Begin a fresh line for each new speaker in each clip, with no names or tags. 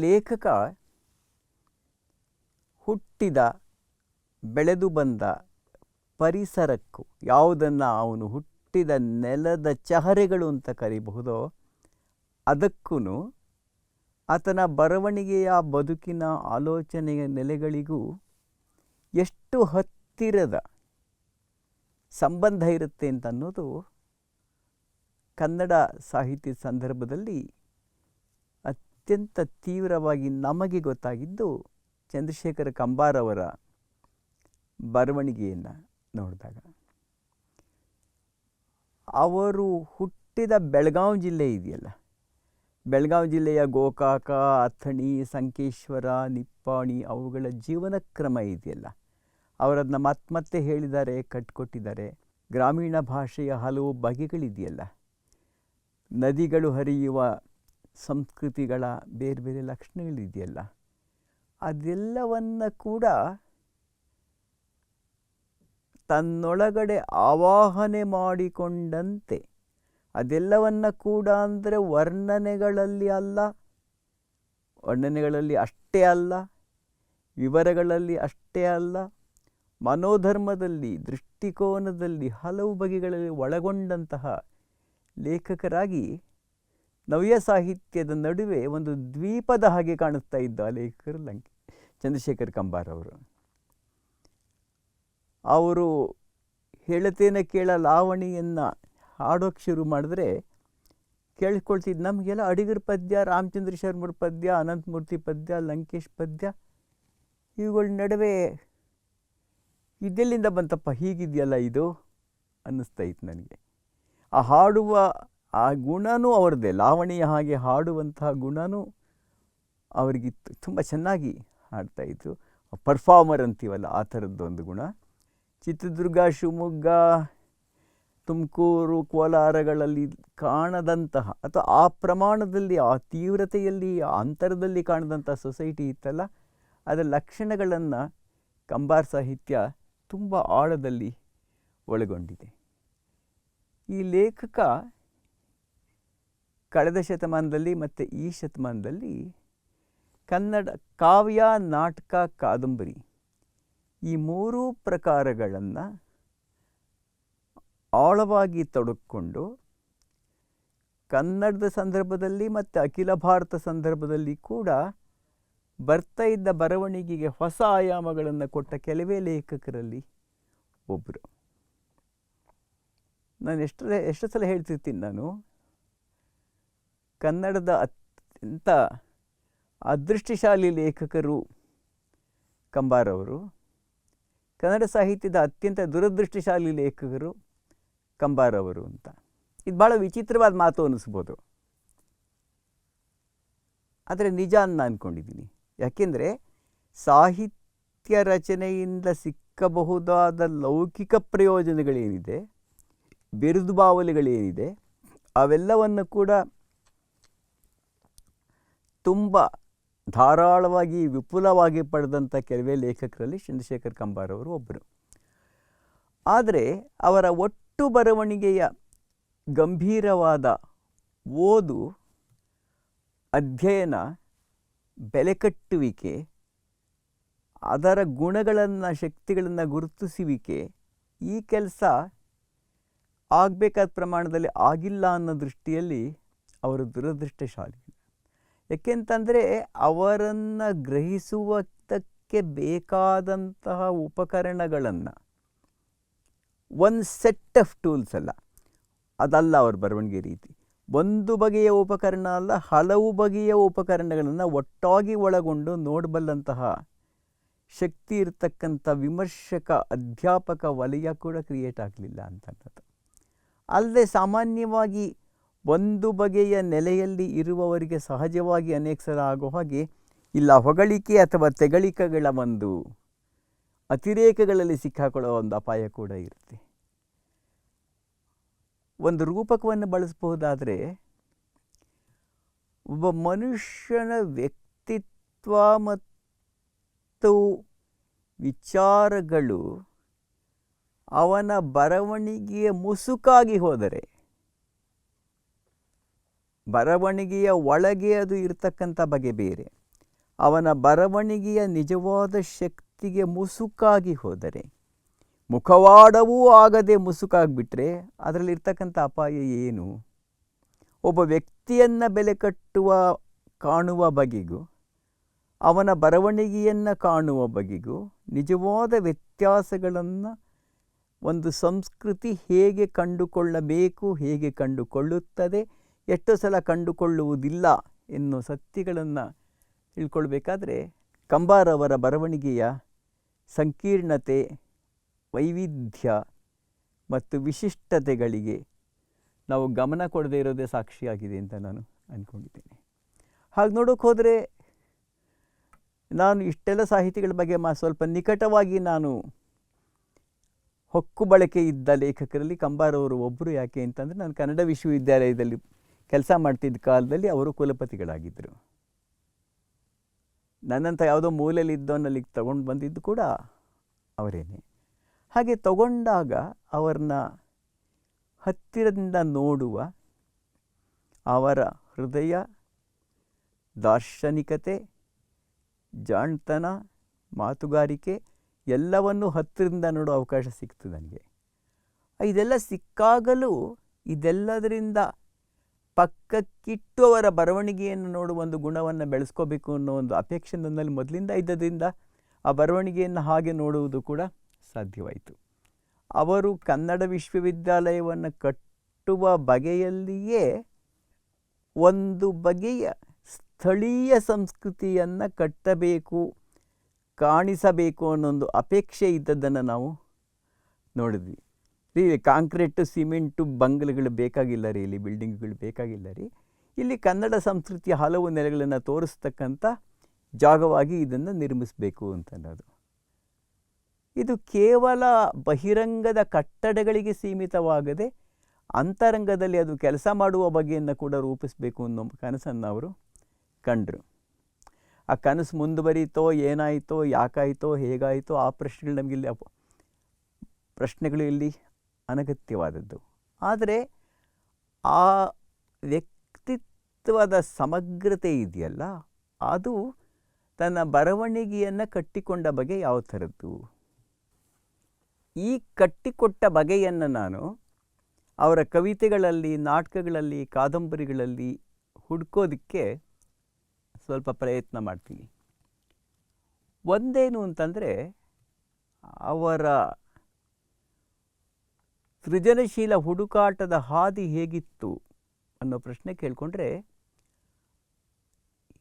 ಲೇಖಕ ಹುಟ್ಟಿದ, ಬೆಳೆದು ಬಂದ ಪರಿಸರಕ್ಕೂ ಯಾವುದನ್ನು ಅವನು ಹುಟ್ಟಿದ ನೆಲದ ಚಹರೆಗಳು ಅಂತ ಕರಿಬಹುದೋ ಅದಕ್ಕೂ ಆತನ ಬರವಣಿಗೆಯ ಬದುಕಿನ ಆಲೋಚನೆಯ ನೆಲೆಗಳಿಗೂ ಎಷ್ಟು ಹತ್ತಿರದ ಸಂಬಂಧ ಇರುತ್ತೆ ಅಂತ ಅನ್ನೋದು ಕನ್ನಡ ಸಾಹಿತ್ಯ ಸಂದರ್ಭದಲ್ಲಿ ಅತ್ಯಂತ ತೀವ್ರವಾಗಿ ನಮಗೆ ಗೊತ್ತಾಗಿದ್ದು ಚಂದ್ರಶೇಖರ ಕಂಬಾರವರ ಬರವಣಿಗೆಯನ್ನು ನೋಡಿದಾಗ. ಅವರು ಹುಟ್ಟಿದ ಬೆಳಗಾವಿ ಜಿಲ್ಲೆ ಇದೆಯಲ್ಲ? ಬೆಳಗಾವಿ ಜಿಲ್ಲೆಯ ಗೋಕಾಕ, ಅಥಣಿ, ಸಂಕೇಶ್ವರ, ನಿಪ್ಪಾಣಿ ಅವುಗಳ ಜೀವನ ಕ್ರಮ ಇದೆಯಲ್ಲ? ಅವರದನ್ನ ಮತ್ತೆ ಮತ್ತೆ ಹೇಳಿದ್ದಾರೆ, ಕಟ್ಕೊಟ್ಟಿದ್ದಾರೆ. ಗ್ರಾಮೀಣ ಭಾಷೆಯ ಹಲವು ಬಗೆಗಳಿದೆಯಲ್ಲ? ನದಿಗಳು ಹರಿಯುವ ಸಂಸ್ಕೃತಿಗಳ ಬೇರೆ ಬೇರೆ ಲಕ್ಷಣಗಳಿದೆಯಲ್ಲ, ಅದೆಲ್ಲವನ್ನು ಕೂಡ ತನ್ನೊಳಗಡೆ ಆವಾಹನೆ ಮಾಡಿಕೊಂಡಂತೆ. ಅದೆಲ್ಲವನ್ನ ಕೂಡ ಅಂದರೆ ವರ್ಣನೆಗಳಲ್ಲಿ ಅಲ್ಲ, ವರ್ಣನೆಗಳಲ್ಲಿ ಅಷ್ಟೇ ಅಲ್ಲ, ವಿವರಗಳಲ್ಲಿ ಅಷ್ಟೇ ಅಲ್ಲ, ಮನೋಧರ್ಮದಲ್ಲಿ, ದೃಷ್ಟಿಕೋನದಲ್ಲಿ ಹಲವು ಬಗೆಗಳಲ್ಲಿ ಒಳಗೊಂಡಂತಹ ಲೇಖಕರಾಗಿ ನವ್ಯ ಸಾಹಿತ್ಯದ ನಡುವೆ ಒಂದು ದ್ವೀಪದ ಹಾಗೆ ಕಾಣಿಸ್ತಾ ಇದ್ದ ಲೇಖಕರು ಲಂಕೆ, ಚಂದ್ರಶೇಖರ್ ಕಂಬಾರವರು ಅವರು. ಹೇಳತೇನೆ ಕೇಳ ಲಾವಣಿಯನ್ನು ಹಾಡೋಕ್ಕೆ ಶುರು ಮಾಡಿದ್ರೆ ಕೇಳಿಸ್ಕೊಳ್ತಿದ್ದು ನಮಗೆಲ್ಲ ಅಡಿಗರ ಪದ್ಯ, ರಾಮಚಂದ್ರ ಶರ್ಮರ ಪದ್ಯ ಅನಂತಮೂರ್ತಿ ಪದ್ಯ, ಲಂಕೇಶ್ ಪದ್ಯ, ಇವುಗಳ ನಡುವೆ ಇದೆಲ್ಲಿಂದ ಬಂತಪ್ಪ, ಹೀಗಿದೆಯಲ್ಲ ಇದು ಅನ್ನಿಸ್ತಾ ಇತ್ತು ನನಗೆ. ಆ ಹಾಡುವ ಆ ಗುಣನೂ ಅವ್ರದ್ದೇ. ಲಾವಣಿಯ ಹಾಗೆ ಹಾಡುವಂತಹ ಗುಣನೂ ಅವರಿಗಿತ್ತು ತುಂಬ ಚೆನ್ನಾಗಿ ಹಾಡ್ತಾಯಿದ್ರು ಪರ್ಫಾರ್ಮರ್ ಅಂತೀವಲ್ಲ, ಆ ಥರದ್ದೊಂದು ಗುಣ. ಚಿತ್ರದುರ್ಗ, ಶಿವಮೊಗ್ಗ, ತುಮಕೂರು ಕೋಲಾರಗಳಲ್ಲಿ ಕಾಣದಂತಹ ಅಥವಾ ಆ ಪ್ರಮಾಣದಲ್ಲಿ, ಆ ತೀವ್ರತೆಯಲ್ಲಿ, ಆ ಅಂತರದಲ್ಲಿ ಕಾಣದಂಥ ಸೊಸೈಟಿ ಇತ್ತಲ್ಲ, ಅದರ ಲಕ್ಷಣಗಳನ್ನು ಕಂಬಾರ್ ಸಾಹಿತ್ಯ ತುಂಬ ಆಳದಲ್ಲಿ ಒಳಗೊಂಡಿದೆ. ಈ ಲೇಖಕ ಕಳೆದ ಶತಮಾನದಲ್ಲಿ ಮತ್ತು ಈ ಶತಮಾನದಲ್ಲಿ ಕನ್ನಡ ಕಾವ್ಯ, ನಾಟಕ, ಕಾದಂಬರಿ ಈ ಮೂರೂ ಪ್ರಕಾರಗಳನ್ನು ಆಳವಾಗಿ ತೊಡಕೊಂಡು ಕನ್ನಡದ ಸಂದರ್ಭದಲ್ಲಿ ಮತ್ತು ಅಖಿಲ ಭಾರತ ಸಂದರ್ಭದಲ್ಲಿ ಕೂಡ ಬರ್ತಾ ಇದ್ದ ಬರವಣಿಗೆಗೆ ಹೊಸ ಆಯಾಮಗಳನ್ನು ಕೊಟ್ಟ ಕೆಲವೇ ಲೇಖಕರಲ್ಲಿ ಒಬ್ಬರು ನಾನು ಎಷ್ಟು ಎಷ್ಟು ಸಲ ಹೇಳ್ತಿರ್ತೀನಿ ನಾನು. ಕನ್ನಡದ ಅತ್ಯಂತ ಅದೃಷ್ಟಶಾಲಿ ಲೇಖಕರು ಕಂಬಾರವರು ಕನ್ನಡ ಸಾಹಿತ್ಯದ ಅತ್ಯಂತ ದುರದೃಷ್ಟಶಾಲಿ ಲೇಖಕರು ಕಂಬಾರವರು ಅಂತ. ಇದು ಭಾಳ ವಿಚಿತ್ರವಾದ ಮಾತು ಅನ್ನಿಸ್ಬೋದು. ಆದರೆ ನಿಜ ಅಂತ ಅಂದ್ಕೊಂಡಿದ್ದೀನಿ ಯಾಕೆಂದರೆ ಸಾಹಿತ್ಯ ರಚನೆಯಿಂದ ಸಿಕ್ಕಬಹುದಾದ ಲೌಕಿಕ ಪ್ರಯೋಜನಗಳೇನಿದೆ, ಬಿರುದು ಬಾವಲಿಗಳೇನಿದೆ, ಅವೆಲ್ಲವನ್ನು ಕೂಡ ತುಂಬ ಧಾರಾಳವಾಗಿ ವಿಪುಲವಾಗಿ ಪಡೆದಂಥ ಕೆಲವೇ ಲೇಖಕರಲ್ಲಿ ಚಂದ್ರಶೇಖರ್ ಕಂಬಾರವರು ಒಬ್ಬರು. ಆದರೆ ಅವರ ಒಟ್ಟು ಬರವಣಿಗೆಯ ಗಂಭೀರವಾದ ಓದು, ಅಧ್ಯಯನ ಬೆಲೆಕಟ್ಟುವಿಕೆ ಅದರ ಗುಣಗಳನ್ನು, ಶಕ್ತಿಗಳನ್ನು ಗುರುತಿಸುವಿಕೆ ಈ ಕೆಲಸ ಆಗಬೇಕಾದ ಪ್ರಮಾಣದಲ್ಲಿ ಆಗಿಲ್ಲ ಅನ್ನೋ ದೃಷ್ಟಿಯಲ್ಲಿ ಅವರು ದುರದೃಷ್ಟಶಾಲಿ. ಯಾಕೆಂತಂದರೆ ಅವರನ್ನು ಗ್ರಹಿಸುವುದಕ್ಕೆ ಬೇಕಾದಂತಹ ಉಪಕರಣಗಳನ್ನು ಒನ್ ಸೆಟ್ ಆಫ್ ಟೂಲ್ಸ್ ಅಲ್ಲ, ಅದಲ್ಲ ಅವ್ರ ಬರವಣಿಗೆ ರೀತಿ. ಒಂದು ಬಗೆಯ ಉಪಕರಣ ಅಲ್ಲ, ಹಲವು ಬಗೆಯ ಉಪಕರಣಗಳನ್ನು ಒಟ್ಟಾಗಿ ಒಳಗೊಂಡು ನೋಡಬಲ್ಲಂತಹ ಶಕ್ತಿ ಇರತಕ್ಕಂಥ ವಿಮರ್ಶಕ, ಅಧ್ಯಾಪಕ ವಲಯ ಕೂಡ ಕ್ರಿಯೇಟ್ ಆಗಲಿಲ್ಲ ಅಂತ ಅಲ್ಲದೆ ಸಾಮಾನ್ಯವಾಗಿ ಒಂದು ಬಗೆಯ ನೆಲೆಯಲ್ಲಿ ಇರುವವರಿಗೆ ಸಹಜವಾಗಿ ಅನೇಕ ಸಲ ಆಗೋ ಹಾಗೆ ಇಲ್ಲ ಹೊಗಳಿಕೆ ಅಥವಾ ತೆಗಳಿಕೆಗಳ ಒಂದು ಅತಿರೇಕಗಳಲ್ಲಿ ಸಿಕ್ಕಾಕೊಳ್ಳುವ ಒಂದು ಅಪಾಯ ಕೂಡ ಇರುತ್ತೆ. ಒಂದು ರೂಪಕವನ್ನು ಬಳಸಬಹುದಾದರೆ ಒಬ್ಬ ಮನುಷ್ಯನ ವ್ಯಕ್ತಿತ್ವ ಮತ್ತು ವಿಚಾರಗಳು ಅವನ ಬರವಣಿಗೆಯ ಮುಸುಕಾಗಿ ಹೋದರೆ ಬರವಣಿಗೆಯ ಒಳಗೆ ಅದು ಇರತಕ್ಕಂಥ ಬಗೆ ಬೇರೆ. ಅವನ ಬರವಣಿಗೆಯ ನಿಜವಾದ ಶಕ್ತಿಗೆ ಮುಸುಕಾಗಿ ಹೋದರೆ, ಮುಖವಾಡವೂ ಆಗದೆ ಮುಸುಕಾಗಿಬಿಟ್ರೆ ಅದರಲ್ಲಿರ್ತಕ್ಕಂಥ ಅಪಾಯ ಏನು? ಒಬ್ಬ ವ್ಯಕ್ತಿಯನ್ನು ಬೆಲೆ ಕಟ್ಟುವ, ಕಾಣುವ ಬಗೆಗೂ, ಅವನ ಬರವಣಿಗೆಯನ್ನು ಕಾಣುವ ಬಗೆಗೂ ನಿಜವಾದ ವ್ಯತ್ಯಾಸಗಳನ್ನು ಒಂದು ಸಂಸ್ಕೃತಿ ಹೇಗೆ ಕಂಡುಕೊಳ್ಳಬೇಕು, ಹೇಗೆ ಕಂಡುಕೊಳ್ಳುತ್ತದೆ ಎಷ್ಟು ಸಲ ಕಂಡುಕೊಳ್ಳುವುದಿಲ್ಲ ಎನ್ನುವ ಸತ್ಯಗಳನ್ನು ತಿಳ್ಕೊಳ್ಬೇಕಾದ್ರೆ ಕಂಬಾರವರ ಬರವಣಿಗೆಯ ಸಂಕೀರ್ಣತೆ, ವೈವಿಧ್ಯ ಮತ್ತು ವಿಶಿಷ್ಟತೆಗಳಿಗೆ ನಾವು ಗಮನ ಕೊಡದೇ ಇರೋದೇ ಸಾಕ್ಷಿಯಾಗಿದೆ ಅಂತ ನಾನು ಅಂದ್ಕೊಂಡಿದ್ದೇನೆ ಹಾಗೆ ನೋಡೋಕೆ ಹೋದರೆ ನಾನು ಇಷ್ಟೆಲ್ಲ ಸಾಹಿತಿಗಳ ಬಗ್ಗೆ ಮಾ ಸ್ವಲ್ಪ ನಿಕಟವಾಗಿ ನಾನು ಹೊಕ್ಕು ಬಳಕೆ ಇದ್ದ ಲೇಖಕರಲ್ಲಿ ಕಂಬಾರವರು ಒಬ್ಬರು ಯಾಕೆ ಅಂತಂದರೆ ನಾನು ಕನ್ನಡ ವಿಶ್ವವಿದ್ಯಾಲಯದಲ್ಲಿ ಕೆಲಸ ಮಾಡ್ತಿದ್ದ ಕಾಲದಲ್ಲಿ ಅವರು ಕುಲಪತಿಗಳಾಗಿದ್ದರು. ನನ್ನಂಥ ಯಾವುದೋ ಮೂಲೆಯಲ್ಲಿ ಇದ್ದವನಲ್ಲಿ ತಗೊಂಡು ಬಂದಿದ್ದು ಕೂಡ ಅವರೇನೆ. ಹಾಗೆ ತಗೊಂಡಾಗ ಅವ್ರನ್ನ ಹತ್ತಿರದಿಂದ ನೋಡುವ ಅವರ ಹೃದಯ, ದಾರ್ಶನಿಕತೆ, ಜಾಣ್ತನ, ಮಾತುಗಾರಿಕೆ ಎಲ್ಲವನ್ನೂ ಹತ್ತಿರದಿಂದ ನೋಡೋ ಅವಕಾಶ ಸಿಕ್ತು ನನಗೆ. ಇದೆಲ್ಲ ಸಿಕ್ಕಾಗಲೂ ಇದೆಲ್ಲದರಿಂದ ಪಕ್ಕಕ್ಕಿಟ್ಟು ಅವರ ಬರವಣಿಗೆಯನ್ನು ನೋಡುವ ಒಂದು ಗುಣವನ್ನು ಬೆಳೆಸ್ಕೋಬೇಕು ಅನ್ನೋ ಒಂದು ಅಪೇಕ್ಷೆ ನನ್ನಲ್ಲಿ ಮೊದಲಿಂದ ಇದ್ದದ್ರಿಂದ ಆ ಬರವಣಿಗೆಯನ್ನು ಹಾಗೆ ನೋಡುವುದು ಕೂಡ ಸಾಧ್ಯವಾಯಿತು. ಅವರು ಕನ್ನಡ ವಿಶ್ವವಿದ್ಯಾಲಯವನ್ನು ಕಟ್ಟುವ ಬಗೆಯಲ್ಲಿಯೇ ಒಂದು ಬಗೆಯ ಸ್ಥಳೀಯ ಸಂಸ್ಕೃತಿಯನ್ನು ಕಟ್ಟಬೇಕು, ಕಾಣಿಸಬೇಕು ಅನ್ನೋ ಒಂದು ಅಪೇಕ್ಷೆ ಇದ್ದದ್ದನ್ನು ನಾವು ನೋಡಿದ್ವಿ. ರೀ ಕಾಂಕ್ರೀಟ್, ಸಿಮೆಂಟು, ಬಂಗ್ಲೆಗಳು ಬೇಕಾಗಿಲ್ಲ ರೀ, ಇಲ್ಲಿ ಬಿಲ್ಡಿಂಗ್ಗಳು ಬೇಕಾಗಿಲ್ಲ ರೀ. ಇಲ್ಲಿ ಕನ್ನಡ ಸಂಸ್ಕೃತಿಯ ಹಲವು ನೆಲೆಗಳನ್ನು ತೋರಿಸ್ತಕ್ಕಂಥ ಜಾಗವಾಗಿ ಇದನ್ನು ನಿರ್ಮಿಸಬೇಕು ಅಂತನ್ನೋದು ಇದು ಕೇವಲ ಬಹಿರಂಗದ ಕಟ್ಟಡಗಳಿಗೆ ಸೀಮಿತವಾಗದೆ ಅಂತರಂಗದಲ್ಲಿ ಅದು ಕೆಲಸ ಮಾಡುವ ಬಗೆಯನ್ನು ಕೂಡ ರೂಪಿಸಬೇಕು ಅನ್ನೋ ಕನಸನ್ನು ಅವರು ಕಂಡರು. ಆ ಕನಸು ಮುಂದುವರಿತೋ, ಏನಾಯಿತೋ, ಯಾಕಾಯಿತೋ, ಹೇಗಾಯಿತೋ, ಆ ಪ್ರಶ್ನೆಗಳು ನಮಗಿಲ್ಲಿ ಪ್ರಶ್ನೆಗಳು ಇಲ್ಲಿ ಅನಗತ್ಯವಾದದ್ದು. ಆದರೆ ಆ ವ್ಯಕ್ತಿತ್ವದ ಸಮಗ್ರತೆ ಇದೆಯಲ್ಲ, ಅದು ತನ್ನ ಬರವಣಿಗೆಯನ್ನು ಕಟ್ಟಿಕೊಂಡ ಬಗೆ ಯಾವ ಥರದ್ದು? ಈ ಕಟ್ಟಿಕೊಟ್ಟ ಬಗೆಯನ್ನು ನಾನು ಅವರ ಕವಿತೆಗಳಲ್ಲಿ, ನಾಟಕಗಳಲ್ಲಿ, ಕಾದಂಬರಿಗಳಲ್ಲಿ ಹುಡ್ಕೋದಕ್ಕೆ ಸ್ವಲ್ಪ ಪ್ರಯತ್ನ ಮಾಡ್ತೀನಿ. ಒಂದೇನು ಅಂತಂದರೆ, ಅವರ ಸೃಜನಶೀಲ ಹುಡುಕಾಟದ ಹಾದಿ ಹೇಗಿತ್ತು ಅನ್ನೋ ಪ್ರಶ್ನೆ ಕೇಳಿಕೊಂಡ್ರೆ,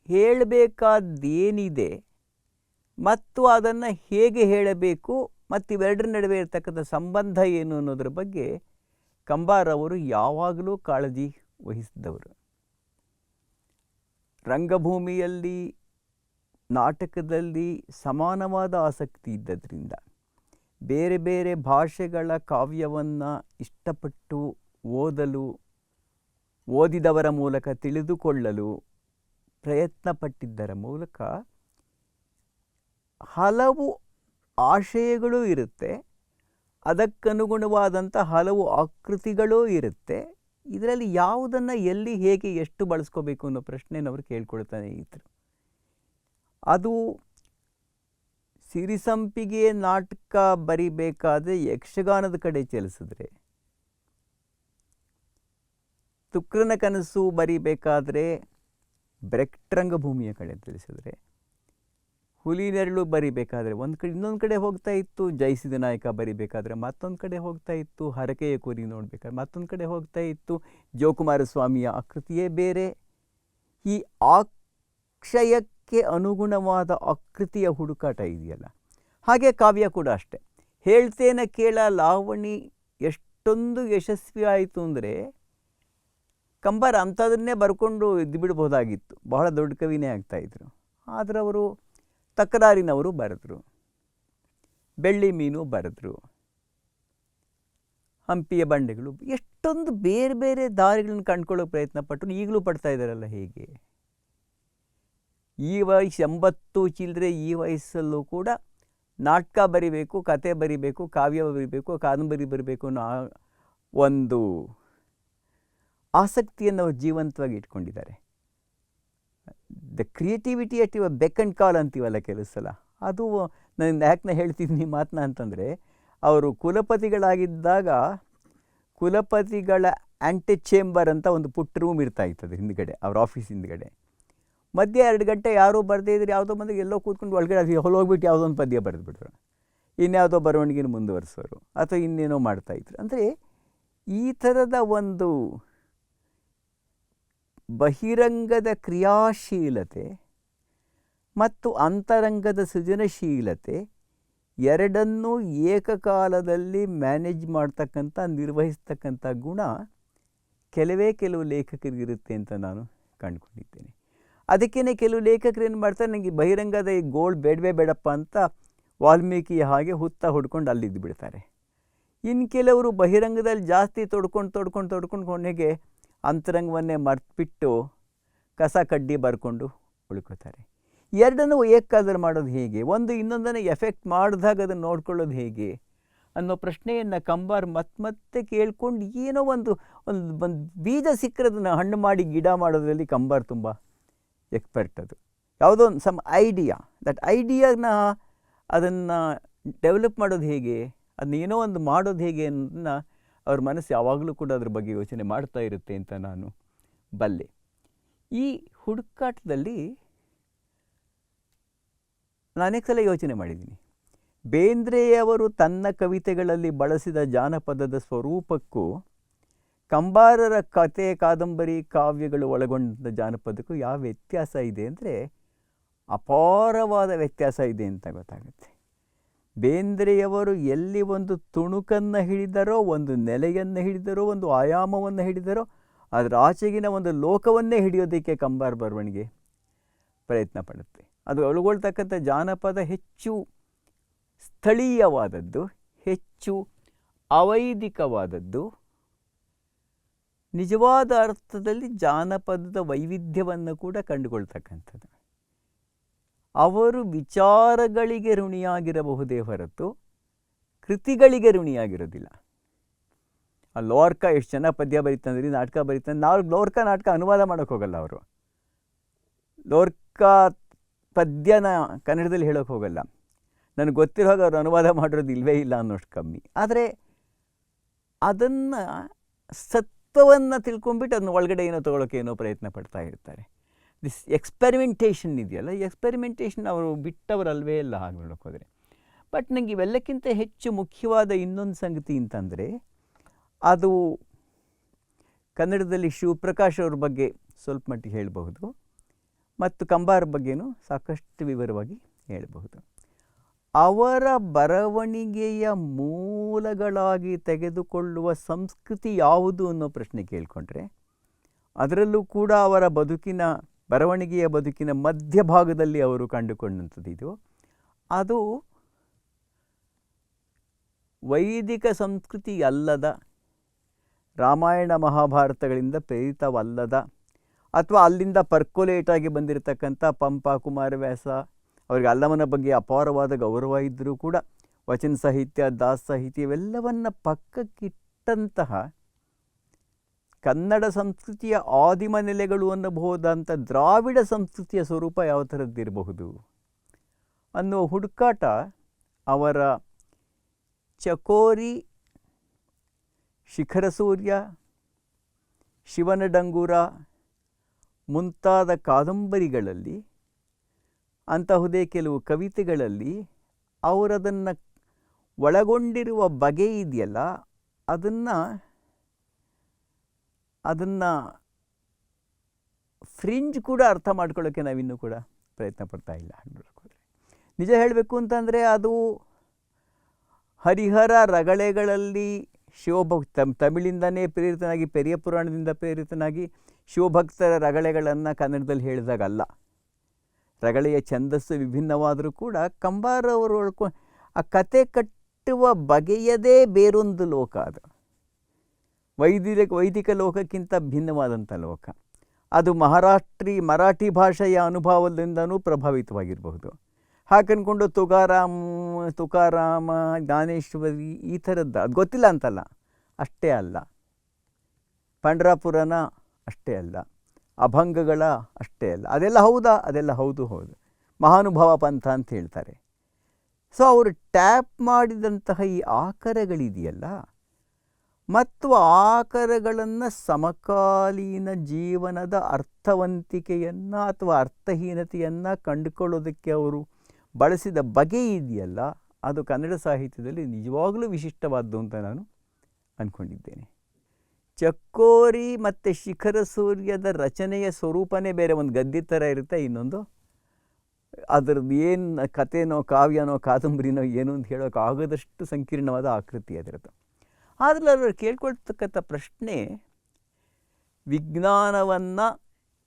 ಹೇಳಬೇಕಾದ್ದೇನಿದೆ ಮತ್ತು ಅದನ್ನು ಹೇಗೆ ಹೇಳಬೇಕು ಮತ್ತು ಇವೆರಡರ ನಡುವೆ ಇರತಕ್ಕಂಥ ಸಂಬಂಧ ಏನು ಅನ್ನೋದ್ರ ಬಗ್ಗೆ ಕಂಬಾರವರು ಯಾವಾಗಲೂ ಕಾಳಜಿ ವಹಿಸಿದವರು ರಂಗಭೂಮಿಯಲ್ಲಿ, ನಾಟಕದಲ್ಲಿ ಸಮಾನವಾದ ಆಸಕ್ತಿ ಇದ್ದದ್ರಿಂದ. ಬೇರೆ ಬೇರೆ ಭಾಷೆಗಳ ಕಾವ್ಯವನ್ನು ಇಷ್ಟಪಟ್ಟು ಓದಲು, ಓದಿದವರ ಮೂಲಕ ತಿಳಿದುಕೊಳ್ಳಲು ಪ್ರಯತ್ನ ಪಟ್ಟಿದ್ದರ ಮೂಲಕ ಹಲವು ಆಶಯಗಳೂ ಇರುತ್ತೆ. ಅದಕ್ಕನುಗುಣವಾದಂಥ ಹಲವು ಆಕೃತಿಗಳೂ ಇರುತ್ತೆ. ಇದರಲ್ಲಿ ಯಾವುದನ್ನು ಎಲ್ಲಿ ಹೇಗೆ ಎಷ್ಟು ಬಳಸ್ಕೋಬೇಕು ಅನ್ನೋ ಪ್ರಶ್ನೆನವರು ಕೇಳ್ಕೊಳ್ತಾನೆ ಇದ್ರು. ಅದು ಸಿರಿಸಂಪಿಗೆ ನಾಟಕ ಬರಿಬೇಕಾದ್ರೆ ಯಕ್ಷಗಾನದ ಕಡೆ ಚಲಿಸಿದ್ರೆ, ತುಕ್ರನ ಕನಸು ಬರಿಬೇಕಾದ್ರೆ ಭೂಮಿಯ ಕಡೆ ತಿಳಿಸಿದ್ರೆ ಹುಲಿ ನೆರಳು ಬರಿಬೇಕಾದ್ರೆ ಒಂದು ಕಡೆ, ಇನ್ನೊಂದು ಕಡೆ ಹೋಗ್ತಾ ಇತ್ತು ಜಯಿಸಿದ ನಾಯಕ ಬರಿಬೇಕಾದ್ರೆ ಮತ್ತೊಂದು ಕಡೆ ಹೋಗ್ತಾ ಇತ್ತು ಹರಕೆಯ ಕುರಿ ನೋಡ್ಬೇಕಾದ್ರೆ ಮತ್ತೊಂದು ಕಡೆ ಹೋಗ್ತಾ ಇತ್ತು ಜೋಕುಮಾರ ಸ್ವಾಮಿಯ ಆಕೃತಿಯೇ ಬೇರೆ. ಈ ಆಕ್ಷಯಕ್ಕೆ ಅನುಗುಣವಾದ ಆಕೃತಿಯ ಹುಡುಕಾಟ ಇದೆಯಲ್ಲ? ಹಾಗೆ ಕಾವ್ಯ ಕೂಡ ಅಷ್ಟೆ. ಹೇಳ್ತೇನೆ ಕೇಳ ಲಾವಣಿ, ಎಷ್ಟೊಂದು ಯಶಸ್ವಿ ಆಯಿತು ಅಂದರೆ ಕಂಬರ್ ಅಂಥದನ್ನೇ ಬರ್ಕೊಂಡು ಇದ್ದು ಬಿಡ್ಬೋದಾಗಿತ್ತು. ಬಹಳ ದೊಡ್ಡ ಕವಿನೇ ಆಗ್ತಾಯಿದ್ರು ಆದರೆ ಅವರು ತಕರಾರಿನವರು ಬರೆದ್ರು. ಬೆಳ್ಳಿ ಮೀನು ಬರೆದ್ರು. ಹಂಪಿಯ ಬಂಡೆಗಳು, ಎಷ್ಟೊಂದು ಬೇರೆ ಬೇರೆ ದಾರಿಗಳನ್ನು ಕಂಡುಕೊಳ್ಳೋ ಪ್ರಯತ್ನ ಪಟ್ಟರು. ಈಗಲೂ ಪಡ್ತಾ ಇದ್ದಾರಲ್ಲ ಹೇಗೆ? ಈ ವಯಸ್ಸು ಎಂಬತ್ತು ಚಿಲ್ಲರೆ ಈ ವಯಸ್ಸಲ್ಲೂ ಕೂಡ ನಾಟಕ ಬರಿಬೇಕು, ಕತೆ ಬರಿಬೇಕು, ಕಾವ್ಯ ಬರಿಬೇಕು, ಕಾದಂಬರಿ ಬರಿಬೇಕು ಅನ್ನೋ ಒಂದು ಆಸಕ್ತಿಯನ್ನು ಅವರು ಜೀವಂತವಾಗಿ ಇಟ್ಕೊಂಡಿದ್ದಾರೆ. ದ ಕ್ರಿಯೇಟಿವಿಟಿ ಅಟ್ ಇವ ಬೆಕ್ ಆ್ಯಂಡ್ ಕಾಲ್ ಅಂತೀವಲ್ಲ ಕೆಲವು ಸಲ. ಅದು ನಾನು ಯಾಕೆ ಹೇಳ್ತಿದ್ದೀನಿ ಮಾತನ್ನ ಅಂತಂದರೆ, ಅವರು ಕುಲಪತಿಗಳಾಗಿದ್ದಾಗ ಕುಲಪತಿಗಳ ಆ್ಯಂಟಿ ಚೇಂಬರ್ ಅಂತ ಒಂದು ಪುಟ್ಟ ರೂಮ್ ಇರ್ತಾ ಇತ್ತು ಹಿಂದ್ಗಡೆ, ಅವ್ರ ಆಫೀಸ್ ಹಿಂದ್ಗಡೆ. ಮಧ್ಯೆ ಎರಡು ಗಂಟೆ ಯಾರೂ ಬರದೇ ಇದ್ರೆ ಯಾವುದೋ ಮಂದಿಗೆ ಎಲ್ಲೋ ಕೂತ್ಕೊಂಡು ಒಳಗಡೆ ಅದು ಹೊಲೋಗ್ಬಿಟ್ಟು ಯಾವುದೋ ಒಂದು ಪದ್ಯ ಬರೆದ್ಬಿಟ್ರು. ಇನ್ಯಾವುದೋ ಬರವಣಿಗೆನ ಮುಂದುವರಿಸೋರು ಅಥವಾ ಇನ್ನೇನೋ ಮಾಡ್ತಾಯಿದ್ರು ಅಂದರೆ ಈ ಥರದ ಒಂದು ಬಹಿರಂಗದ ಕ್ರಿಯಾಶೀಲತೆ ಮತ್ತು ಅಂತರಂಗದ ಸೃಜನಶೀಲತೆ ಎರಡನ್ನೂ ಏಕಕಾಲದಲ್ಲಿ ಮ್ಯಾನೇಜ್ ಮಾಡ್ತಕ್ಕಂಥ, ನಿರ್ವಹಿಸ್ತಕ್ಕಂಥ ಗುಣ ಕೆಲವೇ ಕೆಲವು ಲೇಖಕರಿಗಿರುತ್ತೆ ಅಂತ ನಾನು ಕಂಡುಕೊಂಡಿದ್ದೇನೆ. ಅದಕ್ಕೇ ಕೆಲವು ಲೇಖಕರು ಏನು ಮಾಡ್ತಾರೆ, ನನಗೆ ಬಹಿರಂಗದ ಈ ಗೋಲ್ಡ್ ಬೇಡವೇ ಬೇಡಪ್ಪ ಅಂತ ವಾಲ್ಮೀಕಿಯ ಹಾಗೆ ಹುತ್ತ ಹುಡ್ಕೊಂಡು ಅಲ್ಲಿದ್ದು ಬಿಡ್ತಾರೆ ಇನ್ನು ಕೆಲವರು ಬಹಿರಂಗದಲ್ಲಿ ಜಾಸ್ತಿ ತೊಡ್ಕೊಂಡು ತೊಡ್ಕೊಂಡು ತೊಡ್ಕೊಂಡು ಕೊನೆಗೆ ಅಂತರಂಗವನ್ನೇ ಮರ್ತುಬಿಟ್ಟು ಕಸ ಕಡ್ಡಿ ಬರ್ಕೊಂಡು ಉಳ್ಕೋತಾರೆ. ಎರಡನ್ನೂ ಏಕಾದ್ರೆ ಮಾಡೋದು ಹೇಗೆ? ಒಂದು ಇನ್ನೊಂದನ್ನು ಎಫೆಕ್ಟ್ ಮಾಡಿದಾಗ ಅದನ್ನು ನೋಡ್ಕೊಳ್ಳೋದು ಹೇಗೆ? ಅನ್ನೋ ಪ್ರಶ್ನೆಯನ್ನು ಕಂಬಾರ್ ಮತ್ತೆ ಕೇಳ್ಕೊಂಡು ಏನೋ ಒಂದು ಒಂದು ಒಂದು ಬೀಜ ಸಿಕ್ಕರದನ್ನು ಹಣ್ಣು ಮಾಡಿ ಗಿಡ ಮಾಡೋದ್ರಲ್ಲಿ ಕಂಬಾರ್ ತುಂಬ ಎಕ್ಸ್ಪರ್ಟ್ ಅದು. ಯಾವುದೋ ಒಂದು ಸಮ್ ಐಡಿಯಾ ದಟ್ ಐಡಿಯಾನ ಅದನ್ನು ಡೆವಲಪ್ ಮಾಡೋದು ಹೇಗೆ ಅದನ್ನ ಏನೋ ಒಂದು ಮಾಡೋದು ಹೇಗೆ ಅನ್ನೋದನ್ನ ಅವ್ರ ಮನಸ್ಸು ಯಾವಾಗಲೂ ಕೂಡ ಅದ್ರ ಬಗ್ಗೆ ಯೋಚನೆ ಮಾಡ್ತಾ ಇರುತ್ತೆ ಅಂತ ನಾನು ಬಲ್ಲೆ. ಈ ಹುಡುಕಾಟದಲ್ಲಿ ನಾನು ಸಲ ಯೋಚನೆ ಮಾಡಿದ್ದೀನಿ. ಬೇಂದ್ರೆಯವರು ತನ್ನ ಕವಿತೆಗಳಲ್ಲಿ ಬಳಸಿದ ಜಾನಪದದ ಸ್ವರೂಪಕ್ಕೂ ಕಂಬಾರರ ಕತೆ, ಕಾದಂಬರಿ ಕಾವ್ಯಗಳು ಒಳಗೊಂಡ ಜಾನಪದಕ್ಕೂ ಯಾವ ವ್ಯತ್ಯಾಸ ಇದೆ ಅಂದರೆ ಅಪಾರವಾದ ವ್ಯತ್ಯಾಸ ಇದೆ ಅಂತ ಗೊತ್ತಾಗುತ್ತೆ. ಬೇಂದ್ರೆಯವರು ಎಲ್ಲಿ ಒಂದು ತುಣುಕನ್ನು ಹಿಡಿದರೋ, ಒಂದು ನೆಲೆಯನ್ನು ಹಿಡಿದರೋ, ಒಂದು ಆಯಾಮವನ್ನು ಹಿಡಿದರೋ, ಅದರ ಆಚೆಗಿನ ಒಂದು ಲೋಕವನ್ನೇ ಹಿಡಿಯೋದಕ್ಕೆ ಕಂಬಾರ ಬರವಣಿಗೆ ಪ್ರಯತ್ನ ಪಡುತ್ತೆ. ಅದು ಒಳಗೊಳ್ತಕ್ಕಂಥ ಜಾನಪದ ಹೆಚ್ಚು ಸ್ಥಳೀಯವಾದದ್ದು, ಹೆಚ್ಚು ಅವೈದಿಕವಾದದ್ದು ನಿಜವಾದ ಅರ್ಥದಲ್ಲಿ ಜಾನಪದದ ವೈವಿಧ್ಯವನ್ನು ಕೂಡ ಕಂಡುಕೊಳ್ತಕ್ಕಂಥದ್ದು. ಅವರು ವಿಚಾರಗಳಿಗೆ ಋಣಿಯಾಗಿರಬಹುದೇ ಹೊರತು ಕೃತಿಗಳಿಗೆ ಋಣಿಯಾಗಿರೋದಿಲ್ಲ. ಆ ಲೋರ್ಕ ಎಷ್ಟು ಜನ ಪದ್ಯ ಬರೀತಂದ್ರಿ ನಾಟಕ ಬರೀತಂದ್ರೆ ನಾವು ಲೋರ್ಕ ನಾಟಕ ಅನುವಾದ ಮಾಡೋಕ್ಕೆ ಹೋಗಲ್ಲ ಅವರು. ಲೋರ್ಕ ಪದ್ಯನ ಕನ್ನಡದಲ್ಲಿ ಹೇಳೋಕೆ ಹೋಗಲ್ಲ. ನನಗೆ ಗೊತ್ತಿರೋ ಹಾಗೆ ಅವರು ಅನುವಾದ ಮಾಡಿರೋದು ಇಲ್ಲವೇ ಇಲ್ಲ ಅನ್ನೋಷ್ಟು ಕಮ್ಮಿ. ಆದರೆ ಅದನ್ನು ಸತ್ವವನ್ನು ತಿಳ್ಕೊಂಬಿಟ್ಟು ಅದನ್ನ ಒಳಗಡೆ ಏನೋ ತೊಗೊಳಕ್ಕೆ ಏನೋ ಪ್ರಯತ್ನ ಪಡ್ತಾ ಇರ್ತಾರೆ. ದಿಸ್ ಎಕ್ಸ್ಪೆರಿಮೆಂಟೇಷನ್ ಇದೆಯಲ್ಲ? ಈ ಎಕ್ಸ್ಪೆರಿಮೆಂಟೇಷನ್ ಅವರು ಬಿಟ್ಟವರಲ್ವೇ ಇಲ್ಲ ಹಾಗೆ ನೋಡೋಕೆ ಹೋದರೆ. ಬಟ್ ನನಗೆ ಇವೆಲ್ಲಕ್ಕಿಂತ ಹೆಚ್ಚು ಮುಖ್ಯವಾದ ಇನ್ನೊಂದು ಸಂಗತಿ ಅಂತಂದರೆ, ಅದು ಕನ್ನಡದಲ್ಲಿ ಶಿವಪ್ರಕಾಶ್ ಅವ್ರ ಬಗ್ಗೆ ಸ್ವಲ್ಪ ಮಟ್ಟಿಗೆ ಹೇಳಬಹುದು. ಮತ್ತು ಕಂಬಾರ ಬಗ್ಗೆನೂ ಸಾಕಷ್ಟು ವಿವರವಾಗಿ ಹೇಳಬಹುದು. ಅವರ ಬರವಣಿಗೆಯ ಮೂಲಗಳಾಗಿ ತೆಗೆದುಕೊಳ್ಳುವ ಸಂಸ್ಕೃತಿ ಯಾವುದು ಅನ್ನೋ ಪ್ರಶ್ನೆ ಕೇಳಿಕೊಂಡ್ರೆ, ಅದರಲ್ಲೂ ಕೂಡ ಅವರ ಬದುಕಿನ ಬರವಣಿಗೆಯ ಬದುಕಿನ ಮಧ್ಯಭಾಗದಲ್ಲಿ ಅವರು ಕಂಡುಕೊಂಡಂಥದ್ದು ಇದು. ಅದು ವೈದಿಕ ಸಂಸ್ಕೃತಿ ಅಲ್ಲದ, ರಾಮಾಯಣ ಮಹಾಭಾರತಗಳಿಂದ ಪ್ರೇರಿತವಲ್ಲದ, ಅಥವಾ ಅಲ್ಲಿಂದ ಪರ್ಕೊಲೇಟಾಗಿ ಬಂದಿರತಕ್ಕಂಥ ಪಂಪ ಕುಮಾರವ್ಯಾಸ ಅವರಿಗೆ ಅಲ್ಲಮನ ಬಗ್ಗೆ ಅಪಾರವಾದ ಗೌರವ ಇದ್ದರೂ ಕೂಡ ವಚನ ಸಾಹಿತ್ಯ, ದಾಸ ಸಾಹಿತ್ಯ ಇವೆಲ್ಲವನ್ನು ಪಕ್ಕಕ್ಕಿಟ್ಟಂತಹ ಕನ್ನಡ ಸಂಸ್ಕೃತಿಯ ಆದಿಮ ನೆಲೆಗಳು ಅನ್ನಬಹುದಂಥ ದ್ರಾವಿಡ ಸಂಸ್ಕೃತಿಯ ಸ್ವರೂಪ ಯಾವ ಥರದ್ದಿರಬಹುದು ಅನ್ನುವ ಹುಡುಕಾಟ ಅವರ ಚಕೋರಿ, ಶಿಖರ ಸೂರ್ಯ, ಶಿವನ ಡಂಗೂರ ಮುಂತಾದ ಕಾದಂಬರಿಗಳಲ್ಲಿ ಅಂತಹುದೇ ಕೆಲವು ಕವಿತೆಗಳಲ್ಲಿ ಅವರದನ್ನು ಒಳಗೊಂಡಿರುವ ಬಗೆ ಇದೆಯಲ್ಲ, ಅದನ್ನು ಅದನ್ನು ಫ್ರಿಂಜ್ ಕೂಡ ಅರ್ಥ ಮಾಡ್ಕೊಳ್ಳೋಕ್ಕೆ ನಾವಿನ್ನೂ ಕೂಡ ಪ್ರಯತ್ನ ಪಡ್ತಾ ಇಲ್ಲ. ನಿಜ ಹೇಳಬೇಕು ಅಂತಂದರೆ ಅದು ಹರಿಹರ ರಗಳೆಗಳಲ್ಲಿ ಶಿವಭಕ್ತ ತಮ್, ತಮಿಳಿಂದನೇ ಪ್ರೇರಿತನಾಗಿ, ಪೆರಿಯ ಪುರಾಣದಿಂದ ಪ್ರೇರಿತನಾಗಿ ಶಿವಭಕ್ತರ ರಗಳೆಗಳನ್ನು ಕನ್ನಡದಲ್ಲಿ ಹೇಳಿದಾಗಲ್ಲ. ರಗಳೆಯ ಛಂದಸ್ಸು ವಿಭಿನ್ನವಾದರೂ ಕೂಡ ಕಂಬಾರವರು ಒಳ್ಕೊ ಆ ಕತೆ ಕಟ್ಟುವ ಬಗೆಯದೇ ಬೇರೊಂದು ಲೋಕ ಅದು. ವೈದಿಕ ವೈದಿಕ ಲೋಕಕ್ಕಿಂತ ಭಿನ್ನವಾದಂಥ ಲೋಕ. ಅದು ಮಹಾರಾಷ್ಟ್ರಿ, ಮರಾಠಿ ಭಾಷೆಯ ಅನುಭವದಿಂದನೂ ಪ್ರಭಾವಿತವಾಗಿರಬಹುದು. ಹಾಕನ್ಕೊಂಡು ತುಕಾರಾಮ್, ತುಕಾರಾಮ, ಜ್ಞಾನೇಶ್ವರಿ ಈ ಥರದ್ದು, ಅದು ಗೊತ್ತಿಲ್ಲ ಅಂತಲ್ಲ. ಅಷ್ಟೇ ಅಲ್ಲ. ಪಂಡ್ರಾಪುರನ ಅಷ್ಟೇ ಅಲ್ಲ. ಅಭಂಗಗಳ ಅಷ್ಟೇ ಅಲ್ಲ. ಅದೆಲ್ಲ ಹೌದಾ? ಅದೆಲ್ಲ ಹೌದು ಹೌದು. ಮಹಾನುಭಾವ ಪಂಥ ಅಂತ ಹೇಳ್ತಾರೆ. ಸೊ ಅವರು ಟ್ಯಾಪ್ ಮಾಡಿದಂತಹ ಈ ಆಕರಗಳಿದೆಯಲ್ಲ, ಮತ್ತು ಆಕರಗಳನ್ನು ಸಮಕಾಲೀನ ಜೀವನದ ಅರ್ಥವಂತಿಕೆಯನ್ನು ಅಥವಾ ಅರ್ಥಹೀನತೆಯನ್ನು ಕಂಡುಕೊಳ್ಳೋದಕ್ಕೆ ಅವರು ಬಳಸಿದ ಬಗೆ ಇದೆಯಲ್ಲ, ಅದು ಕನ್ನಡ ಸಾಹಿತ್ಯದಲ್ಲಿ ನಿಜವಾಗಲೂ ವಿಶಿಷ್ಟವಾದ್ದು ಅಂತ ನಾನು ಅಂದ್ಕೊಂಡಿದ್ದೇನೆ ಚಕೋರಿ ಮತ್ತು ಶಿಖರ ಸೂರ್ಯದ ರಚನೆಯ ಸ್ವರೂಪನೇ ಬೇರೆ ಒಂದು ಗದ್ದಿ ಥರ ಇರುತ್ತೆ ಇನ್ನೊಂದು. ಅದರದ್ದು ಏನು ಕಥೆನೋ, ಕಾವ್ಯನೋ, ಕಾದಂಬರಿನೋ ಏನು ಅಂತ ಹೇಳೋಕ್ಕಾಗದಷ್ಟು ಸಂಕೀರ್ಣವಾದ ಆಕೃತಿ ಅದಿರುತ್ತೆ ಆದರೆ ಅವರು ಕೇಳ್ಕೊಳ್ತಕ್ಕಂಥ ಪ್ರಶ್ನೆ, ವಿಜ್ಞಾನವನ್ನು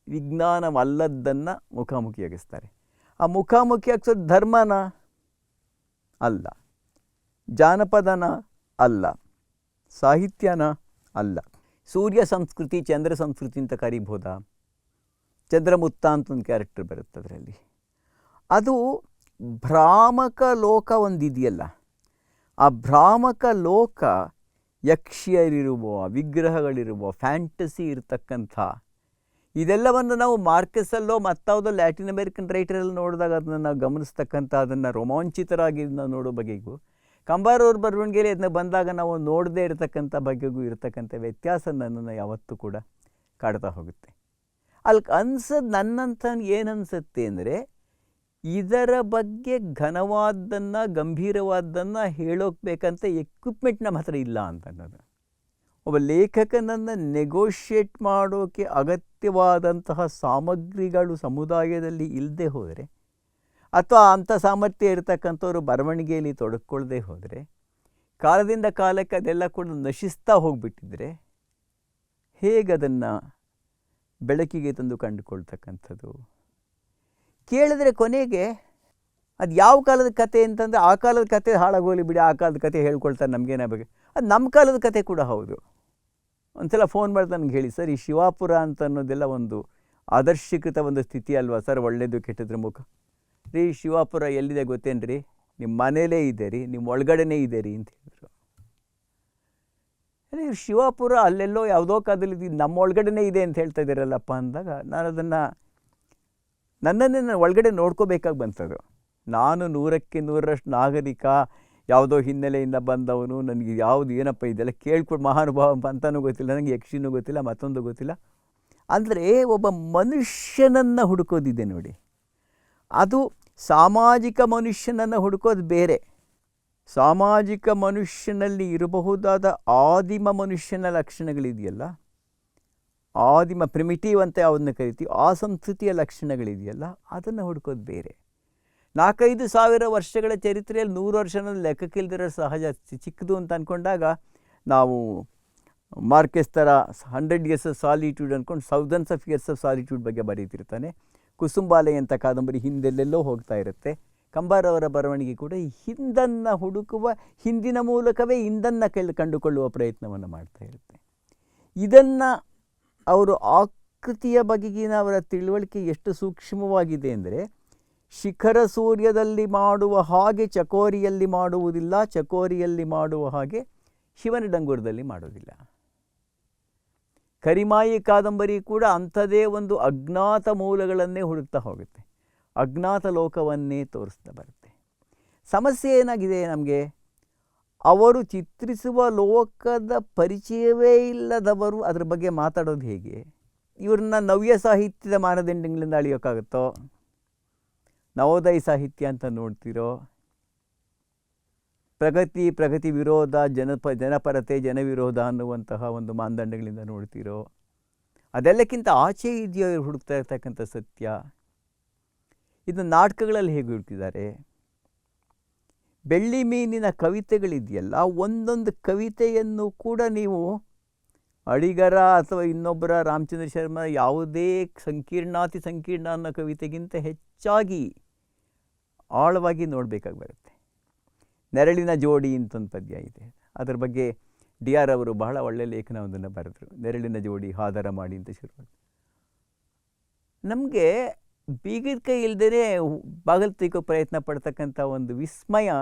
ವಿಜ್ಞಾನವಲ್ಲದ್ದನ್ನು ಮುಖಾಮುಖಿಯಾಗಿಸ್ತಾರೆ. ಆ ಮುಖಾಮುಖಿಯಾಗಿಸೋದು ಧರ್ಮನ? ಅಲ್ಲ. ಜಾನಪದನ? ಅಲ್ಲ. ಸಾಹಿತ್ಯನ? ಅಲ್ಲ. ಸೂರ್ಯ ಸಂಸ್ಕೃತಿ, ಚಂದ್ರ ಸಂಸ್ಕೃತಿ ಅಂತ ಕರಿಬೋದಾ? ಚಂದ್ರಮುತ್ತ ಅಂತ ಒಂದು ಕ್ಯಾರೆಕ್ಟರ್ ಬರುತ್ತೆ ಅದರಲ್ಲಿ. ಅದು ಭ್ರಾಮಕ ಲೋಕ ಒಂದಿದೆಯಲ್ಲ, ಆ ಭ್ರಾಮಕ ಲೋಕ ಯಕ್ಷಿಯರಿರುವ, ವಿಗ್ರಹಗಳಿರುವ ಫ್ಯಾಂಟಸಿ ಇರತಕ್ಕಂಥ, ಇದೆಲ್ಲವನ್ನು ನಾವು ಮಾರ್ಕಸಲ್ಲೋ ಮತ್ತಾವುದೋ ಲ್ಯಾಟಿನ್ ಅಮೇರಿಕನ್ ರೈಟರಲ್ಲಿ ನೋಡಿದಾಗ ಅದನ್ನು ನಾವು ಗಮನಿಸ್ತಕ್ಕಂಥ, ಅದನ್ನು ರೋಮಾಂಚಿತರಾಗಿ ನಾವು ನೋಡೋ ಬಗೆಗೂ ಕಂಬಾರವ್ರ ಬರವಣಿಗೆಯಲ್ಲಿ ಅದನ್ನ ಬಂದಾಗ ನಾವು ನೋಡದೇ ಇರತಕ್ಕಂಥ ಬಗೆಗೂ ಇರತಕ್ಕಂಥ ವ್ಯತ್ಯಾಸ ನನ್ನನ್ನು ಯಾವತ್ತೂ ಕೂಡ ಕಾಡ್ತಾ ಹೋಗುತ್ತೆ. ಅಲ್ಲಿ ಅನ್ಸೋದು ನನ್ನಂತ ಏನನ್ಸುತ್ತೆ ಅಂದರೆ, ಇದರ ಬಗ್ಗೆ ಘನವಾದ್ದನ್ನು ಗಂಭೀರವಾದ್ದನ್ನು ಹೇಳೋಕ್ಬೇಕಂತ ಎಕ್ವಿಪ್ಮೆಂಟ್ ನಮ್ಮ ಹತ್ರ ಇಲ್ಲ ಅಂತ ಅನ್ನೋದು ಒಬ್ಬ ಲೇಖಕನನ್ನು ನೆಗೋಷಿಯೇಟ್ ಮಾಡೋಕ್ಕೆ ಅಗತ್ಯವಾದಂತಹ ಸಾಮಗ್ರಿಗಳು ಸಮುದಾಯದಲ್ಲಿ ಇಲ್ಲದೆ ಹೋದರೆ ಅಥವಾ ಅಂಥ ಸಾಮರ್ಥ್ಯ ಇರತಕ್ಕಂಥವ್ರು ಬರವಣಿಗೆಯಲ್ಲಿ ತೊಡಕೊಳ್ಳದೆ ಹೋದರೆ, ಕಾಲದಿಂದ ಕಾಲಕ್ಕೆ ಅದೆಲ್ಲ ಕೂಡ ನಶಿಸ್ತಾ ಹೋಗಿಬಿಟ್ಟಿದ್ರೆ, ಹೇಗೆ ಅದನ್ನು ಬೆಳಕಿಗೆ ತಂದು ಕಂಡುಕೊಳ್ತಕ್ಕಂಥದ್ದು? ಕೇಳಿದ್ರೆ ಕೊನೆಗೆ ಅದು ಯಾವ ಕಾಲದ ಕತೆ ಅಂತಂದರೆ ಆ ಕಾಲದ ಕತೆ ಹಾಳಾಗೋಲಿ ಬಿಡಿ, ಆ ಕಾಲದ ಕತೆ ಹೇಳ್ಕೊಳ್ತಾರೆ ನಮಗೇನ ಬಗ್ಗೆ. ಅದು ನಮ್ಮ ಕಾಲದ ಕತೆ ಕೂಡ ಹೌದು. ಒಂದ್ಸಲ ಫೋನ್ ಮಾಡಿದ ನನಗೆ ಹೇಳಿ, ಸರ್ ಈ ಶಿವಾಪುರ ಅಂತ ಅನ್ನೋದೆಲ್ಲ ಒಂದು ಆದರ್ಶೀಕೃತ ಒಂದು ಸ್ಥಿತಿ ಅಲ್ವಾ? ಸರ್ ಒಳ್ಳೆಯದು ಕೆಟ್ಟದ್ರ ಮುಖ. ರೀ ಶಿವಾಪುರ ಎಲ್ಲಿದೆ ಗೊತ್ತೇನ್ರಿ? ನಿಮ್ಮ ಮನೇಲೇ ಇದೆ ರೀ ನಿಮ್ಮ ಒಳಗಡೆನೇ ಇದೆ ರೀ ಅಂತ ಹೇಳಿದ್ರು. ಅದೇ ಶಿವಾಪುರ ಅಲ್ಲೆಲ್ಲೋ ಯಾವುದೋ ಕಾಲದಲ್ಲಿ ನಮ್ಮ ಒಳಗಡೆನೇ ಇದೆ ಅಂತ ಹೇಳ್ತಾ ಇದ್ದೀರಲ್ಲಪ್ಪ ಅಂದಾಗ ನಾನು ಅದನ್ನು ನನ್ನನ್ನೇ ನಾನು ಒಳಗಡೆ ನೋಡ್ಕೋಬೇಕಾಗಿ ಬಂತದು. ನಾನು ನೂರಕ್ಕೆ ನೂರರಷ್ಟು ನಾಗರಿಕ, ಯಾವುದೋ ಹಿನ್ನೆಲೆಯಿಂದ ಬಂದವನು, ನನಗೆ ಯಾವುದು ಏನಪ್ಪ ಇದೆಲ್ಲ ಕೇಳ್ಕೊಂಡು ಮಹಾನುಭಾವ ಅಂತನೂ ಗೊತ್ತಿಲ್ಲ ನನಗೆ ಯಕ್ಷಿನೂ ಗೊತ್ತಿಲ್ಲ, ಮತ್ತೊಂದು ಗೊತ್ತಿಲ್ಲ. ಅಂದರೆ ಒಬ್ಬ ಮನುಷ್ಯನನ್ನು ಹುಡುಕೋದಿದೆ ನೋಡಿ. ಅದು ಸಾಮಾಜಿಕ ಮನುಷ್ಯನನ್ನು ಹುಡುಕೋದು ಬೇರೆ. ಸಾಮಾಜಿಕ ಮನುಷ್ಯನಲ್ಲಿ ಇರಬಹುದಾದ ಆದಿಮ ಮನುಷ್ಯನ ಲಕ್ಷಣಗಳಿದೆಯಲ್ಲ? ಆದಿಮ ಪ್ರಿಮಿಟಿವ್ ಅಂತ ಅವನ್ನ ಕರಿತೀವಿ? ಆ ಸಂಸ್ಕೃತಿಯ ಲಕ್ಷಣಗಳಿದೆಯಲ್ಲ? ಅದನ್ನು ಹುಡುಕೋದು ಬೇರೆ. ನಾಲ್ಕೈದು ಸಾವಿರ ವರ್ಷಗಳ ಚರಿತ್ರೆಯಲ್ಲಿ ನೂರು ವರ್ಷನ ಲೆಕ್ಕಕ್ಕಿಲ್ದಿರೋ ಸಹಜ ಚಿಕ್ಕದು ಅಂತ ಅಂದ್ಕೊಂಡಾಗ ನಾವು ಮಾರ್ಕೆಸ್ ಥರ ಹಂಡ್ರೆಡ್ ಇಯರ್ಸ್ ಆಫ್ ಸಾಲಿಟ್ಯೂಡ್ ಅಂದ್ಕೊಂಡು thousands of years of solitude ಬಗ್ಗೆ ಬರೀತಿರ್ತಾನೆ. ಕುಸುಂಬಾಲೆ ಅಂತ ಕಾದಂಬರಿ ಹಿಂದೆಲ್ಲೆಲ್ಲೋ ಹೋಗ್ತಾ ಇರುತ್ತೆ. ಕಂಬಾರವರ ಬರವಣಿಗೆ ಕೂಡ ಹಿಂದನ್ನು ಹುಡುಕುವ ಹಿಂದಿನ ಮೂಲಕವೇ ಹಿಂದನ್ನು ಕೆಳ್ ಕಂಡುಕೊಳ್ಳುವ ಪ್ರಯತ್ನವನ್ನು ಮಾಡ್ತಾ ಇರುತ್ತೆ. ಇದನ್ನು ಅವರು ಆಕೃತಿಯ ಬಗೆಗಿನ ಅವರ ತಿಳುವಳಿಕೆ ಎಷ್ಟು ಸೂಕ್ಷ್ಮವಾಗಿದೆ ಅಂದರೆ, ಶಿಖರ ಸೂರ್ಯದಲ್ಲಿ ಮಾಡುವ ಹಾಗೆ ಚಕೋರಿಯಲ್ಲಿ ಮಾಡುವುದಿಲ್ಲ, ಚಕೋರಿಯಲ್ಲಿ ಮಾಡುವ ಹಾಗೆ ಶಿವನ ಡಂಗೂರದಲ್ಲಿ ಮಾಡೋದಿಲ್ಲ ಕರಿಮಾಯಿ ಕಾದಂಬರಿ ಕೂಡ ಅಂಥದೇ ಒಂದು ಅಜ್ಞಾತ ಮೂಲಗಳನ್ನೇ ಹುಡುಕ್ತಾ ಹೋಗುತ್ತೆ. ಅಜ್ಞಾತ ಲೋಕವನ್ನೇ ತೋರಿಸ್ತಾ ಬರುತ್ತೆ. ಸಮಸ್ಯೆ ಏನಾಗಿದೆ ನಮಗೆ? ಅವರು ಚಿತ್ರಿಸುವ ಲೋಕದ ಪರಿಚಯವೇ ಇಲ್ಲದವರು ಅದರ ಬಗ್ಗೆ ಮಾತಾಡೋದು ಹೇಗೆ? ಇವ್ರನ್ನ ನವ್ಯ ಸಾಹಿತ್ಯದ ಮಾನದಂಡಗಳಿಂದ ಅಳಿಯೋಕ್ಕಾಗುತ್ತೋ ನವೋದಯ ಸಾಹಿತ್ಯ ಅಂತ ನೋಡ್ತಿರೋ? ಪ್ರಗತಿ ಪ್ರಗತಿ ವಿರೋಧ ಜನಪ ಜನಪರತೆ, ಜನವಿರೋಧ ಅನ್ನುವಂತಹ ಒಂದು ಮಾನದಂಡಗಳಿಂದ ನೋಡ್ತಿರೋ, ಅದೆಲ್ಲಕ್ಕಿಂತ ಆಚೆ ಇದೆಯೋ ಹುಡುಕ್ತಾ ಇರ್ತಕ್ಕಂಥ ಸತ್ಯ. ಇದು ನಾಟಕಗಳಲ್ಲಿ ಹೇಗೆ ಹುಡುಕಿದ್ದಾರೆ ಬೆಳ್ಳಿ ಮೀನಿನ ಕವಿತೆಗಳಿದೆಯಲ್ಲ, ಒಂದೊಂದು ಕವಿತೆಯನ್ನು ಕೂಡ ನೀವು ಅಡಿಗರ ಅಥವಾ ಇನ್ನೊಬ್ಬರ ರಾಮಚಂದ್ರ ಶರ್ಮ ಯಾವುದೇ ಸಂಕೀರ್ಣಾತಿ ಸಂಕೀರ್ಣ ಅನ್ನೋ ಕವಿತೆಗಿಂತ ಹೆಚ್ಚಾಗಿ ಆಳವಾಗಿ ನೋಡಬೇಕಾಗಿ ಬರುತ್ತೆ. ನೆರಳಿನ ಜೋಡಿ ಅಂತ ಒಂದು ಪದ್ಯ ಇದೆ. ಅದರ ಬಗ್ಗೆ ಡಿ ಆರ್ ಅವರು ಬಹಳ ಒಳ್ಳೆಯ ಲೇಖನವೊಂದನ್ನು ಬರೆದರು. ನೆರಳಿನ ಜೋಡಿ ಹಾದರ ಮಾಡಿ ಅಂತ ಶುರು ನಮಗೆ ಬೀಗದ ಕೈ ಇಲ್ಲದೇ ಬಾಗಿಲು ಪ್ರಯತ್ನ ಪಡ್ತಕ್ಕಂಥ ಒಂದು ವಿಸ್ಮಯ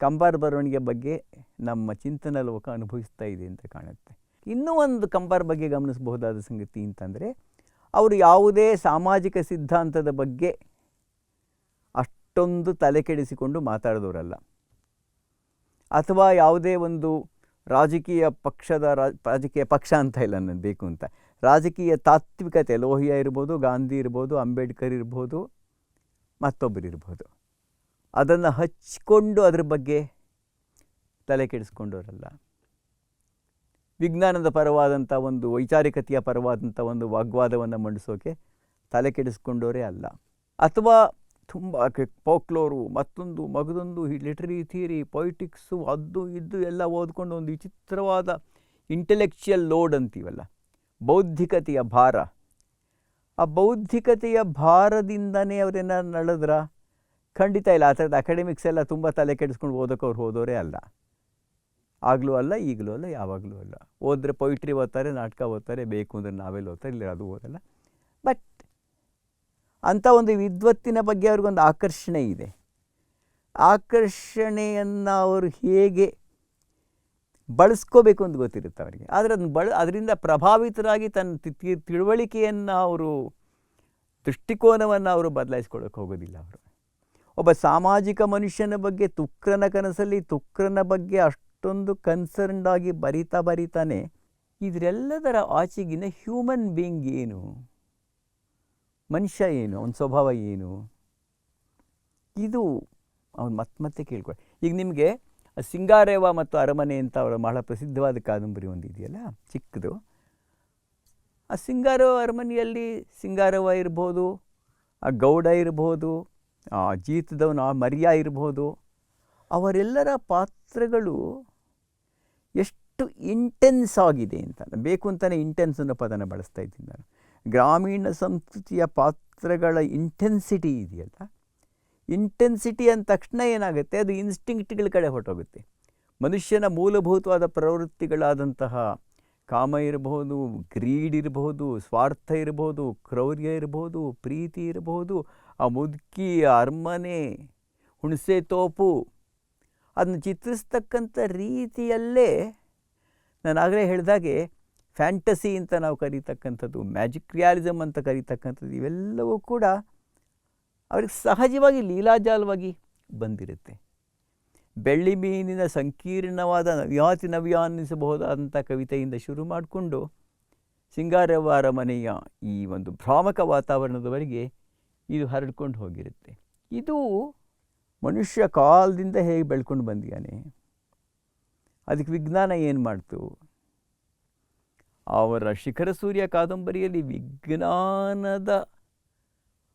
ಕಂಬಾರ ಬರವಣಿಗೆ ಬಗ್ಗೆ ನಮ್ಮ ಚಿಂತನ ಲೋಕ ಅನುಭವಿಸ್ತಾ ಇದೆ ಅಂತ ಕಾಣುತ್ತೆ. ಇನ್ನೂ ಒಂದು ಕಂಬಾರ ಬಗ್ಗೆ ಗಮನಿಸಬಹುದಾದ ಸಂಗತಿ ಅಂತಂದರೆ, ಅವರು ಯಾವುದೇ ಸಾಮಾಜಿಕ ಸಿದ್ಧಾಂತದ ಬಗ್ಗೆ ಅಷ್ಟೊಂದು ತಲೆ ಕೆಡಿಸಿಕೊಂಡು ಮಾತಾಡಿದವರಲ್ಲ ಅಥವಾ ಯಾವುದೇ ಒಂದು ರಾಜಕೀಯ ಪಕ್ಷದ ರಾಜಕೀಯ ಪಕ್ಷ ಅಂತ ಇಲ್ಲ ನಾನು ಬೇಕು ಅಂತ. ರಾಜಕೀಯ ತಾತ್ವಿಕತೆ, ಲೋಹಿಯ ಇರ್ಬೋದು, ಗಾಂಧಿ ಇರ್ಬೋದು, ಅಂಬೇಡ್ಕರ್ ಇರ್ಬೋದು ಮತ್ತೊಬ್ಬರು ಇರ್ಬೋದು. ಅದನ್ನು ಹಚ್ಕೊಂಡು ಅದ್ರ ಬಗ್ಗೆ ತಲೆ ಕೆಡಿಸ್ಕೊಂಡವರಲ್ಲ. ವಿಜ್ಞಾನದ ಪರವಾದಂಥ ಒಂದು, ವೈಚಾರಿಕತೆಯ ಪರವಾದಂಥ ಒಂದು ವಾಗ್ವಾದವನ್ನು ಮಂಡಿಸೋಕೆ ತಲೆ ಕೆಡಿಸ್ಕೊಂಡವರೇ ಅಲ್ಲ. ಅಥವಾ ತುಂಬ ಪೋಕ್ಲೋರು ಮತ್ತೊಂದು ಮಗದೊಂದು ಲಿಟರಿ ಥಿಯರಿ ಪೊಯಿಟಿಕ್ಸು ಅದು ಇದ್ದು ಎಲ್ಲ ಓದ್ಕೊಂಡು ಒಂದು ವಿಚಿತ್ರವಾದ ಇಂಟೆಲೆಕ್ಚುಯಲ್ ಲೋಡ್ ಅಂತೀವಲ್ಲ, ಬೌದ್ಧಿಕತೆಯ ಭಾರ. ಆ ಬೌದ್ಧಿಕತೆಯ ಭಾರದಿಂದನೇ ಅವರೇನ ನಡೆದ್ರ? ಖಂಡಿತ ಇಲ್ಲ, ಆ ಥರದ ಅಕಾಡೆಮಿಕ್ಸ್ ಎಲ್ಲ ತುಂಬ ತಲೆ ಕೆಡಿಸ್ಕೊಂಡು ಓದೋಕೆ ಅವ್ರು ಓದೋರೇ ಅಲ್ಲ. ಆಗಲೂ ಅಲ್ಲ, ಈಗಲೂ ಅಲ್ಲ, ಯಾವಾಗಲೂ ಅಲ್ಲ. ಓದ್ರೆ ಪೊಯಿಟ್ರಿ ಓದ್ತಾರೆ, ನಾಟಕ ಓದ್ತಾರೆ, ಬೇಕು ಅಂದರೆ ನಾವೆಲ್ಲ ಓದ್ತಾರೆ, ಇಲ್ಲ ಅದು ಓದಲ್ಲ. ಬಟ್ ಅಂಥ ಒಂದು ವಿದ್ವತ್ತಿನ ಬಗ್ಗೆ ಅವ್ರಿಗೊಂದು ಆಕರ್ಷಣೆ ಇದೆ. ಆಕರ್ಷಣೆಯನ್ನು ಅವರು ಹೇಗೆ ಬಳಸ್ಕೋಬೇಕು ಅಂತ ಗೊತ್ತಿರುತ್ತೆ ಅವರಿಗೆ. ಆದರೆ ಅದನ್ನು ಬಳ, ಅದರಿಂದ ಪ್ರಭಾವಿತರಾಗಿ ತನ್ನ ತಿಳುವಳಿಕೆಯನ್ನು ಅವರು, ದೃಷ್ಟಿಕೋನವನ್ನು ಅವರು ಬದಲಾಯಿಸ್ಕೊಳ್ಳೋಕೆ ಹೋಗೋದಿಲ್ಲ ಅವರು. ಒಬ್ಬ ಸಾಮಾಜಿಕ ಮನುಷ್ಯನ ಬಗ್ಗೆ ತುಕ್ರನ ಕನಸಲ್ಲಿ ತುಕ್ರನ ಬಗ್ಗೆ ಅಷ್ಟೊಂದು ಕನ್ಸರ್ನ್ಡ್ ಆಗಿ ಬರಿತಾ ಬರಿತಾನೆ, ಇದರೆಲ್ಲದರ ಆಚೆಗಿನ ಹ್ಯೂಮನ್ ಬೀಯಿಂಗ್ ಏನು? ಮನುಷ್ಯ ಏನು, ಅವನ ಸ್ವಭಾವ ಏನು? ಇದು ಅವನು ಮತ್ತೆ ಮತ್ತೆ ಕೇಳ್ಕೊಳ್ಳಿ ಈಗ ನಿಮಗೆ ಸಿಂಗಾರೇವ ಮತ್ತು ಅರಮನೆ ಅಂತ ಅವರ ಬಹಳ ಪ್ರಸಿದ್ಧವಾದ ಕಾದಂಬರಿ ಒಂದು ಇದೆಯಲ್ಲ, ಚಿಕ್ಕದು. ಆ ಸಿಂಗಾರವ ಅರಮನೆಯಲ್ಲಿ ಸಿಂಗಾರವ ಇರ್ಬೋದು, ಆ ಗೌಡ ಇರ್ಬೋದು, ಆ ಜೀತದವನು, ಆ ಮರ್ಯ ಇರ್ಬೋದು, ಅವರೆಲ್ಲರ ಪಾತ್ರಗಳು ಎಷ್ಟು ಇಂಟೆನ್ಸ್ ಆಗಿದೆ ಅಂತ, ಬೇಕು ಅಂತಲೇ ಇಂಟೆನ್ಸ್ ಅನ್ನೋ ಪದನ ಬಳಸ್ತಾ ಇದ್ದೀನಿ ನಾನು. ಗ್ರಾಮೀಣ ಸಂಸ್ಕೃತಿಯ ಪಾತ್ರಗಳ ಇಂಟೆನ್ಸಿಟಿ ಇದೆಯಲ್ಲ? ಇಂಟೆನ್ಸಿಟಿ ಅಂದ ತಕ್ಷಣ ಏನಾಗುತ್ತೆ? ಅದು ಇನ್ಸ್ಟಿಂಕ್ಟ್ಗಳ ಕಡೆ ಹೊರಟೋಗುತ್ತೆ. ಮನುಷ್ಯನ ಮೂಲಭೂತವಾದ ಪ್ರವೃತ್ತಿಗಳಾದಂತಹ ಕಾಮ ಇರಬಹುದು, ಗ್ರೀಡ್ ಇರಬಹುದು, ಸ್ವಾರ್ಥ ಇರಬಹುದು, ಕ್ರೌರ್ಯ ಇರಬಹುದು, ಪ್ರೀತಿ ಇರಬಹುದು, ಆ ಮುದುಕಿ ಅರಮನೆ, ಹುಣಸೆ ತೋಪು, ಅದನ್ನು ಚಿತ್ರಿಸ್ತಕ್ಕಂಥ ರೀತಿಯಲ್ಲೇ ನಾನು ಆಗಲೇ ಹೇಳಿದಾಗೆ ಫ್ಯಾಂಟಸಿ ಅಂತ ನಾವು ಕರೀತಕ್ಕಂಥದ್ದು, ಮ್ಯಾಜಿಕ್ ರಿಯಾಲಿಸಮ್ ಅಂತ ಕರೀತಕ್ಕಂಥದ್ದು, ಇವೆಲ್ಲವೂ ಕೂಡ ಅವ್ರಿಗೆ ಸಹಜವಾಗಿ ಲೀಲಾಜಾಲವಾಗಿ ಬಂದಿರುತ್ತೆ. ಬೆಳ್ಳಿ ಮೀನಿನ ಸಂಕೀರ್ಣವಾದ ನವ್ಯಾತಿ ನವ್ಯ ಅನ್ನಿಸಬಹುದಾದಂಥ ಕವಿತೆಯಿಂದ ಶುರು ಮಾಡಿಕೊಂಡು ಸಿಂಗಾರವಾರ ಮನೆಯ ಈ ಒಂದು ಭ್ರಾಮಕ ವಾತಾವರಣದವರೆಗೆ ಇದು ಹರಡ್ಕೊಂಡು ಹೋಗಿರುತ್ತೆ. ಇದು ಮನುಷ್ಯ ಕಾಲದಿಂದ ಹೇಗೆ ಬೆಳ್ಕೊಂಡು ಬಂದಿದ್ದಾನೆ, ಅದಕ್ಕೆ ವಿಜ್ಞಾನ ಏನು ಮಾಡ್ತು? ಅವರ ಶಿಖರ ಸೂರ್ಯ ಕಾದಂಬರಿಯಲ್ಲಿ ವಿಜ್ಞಾನದ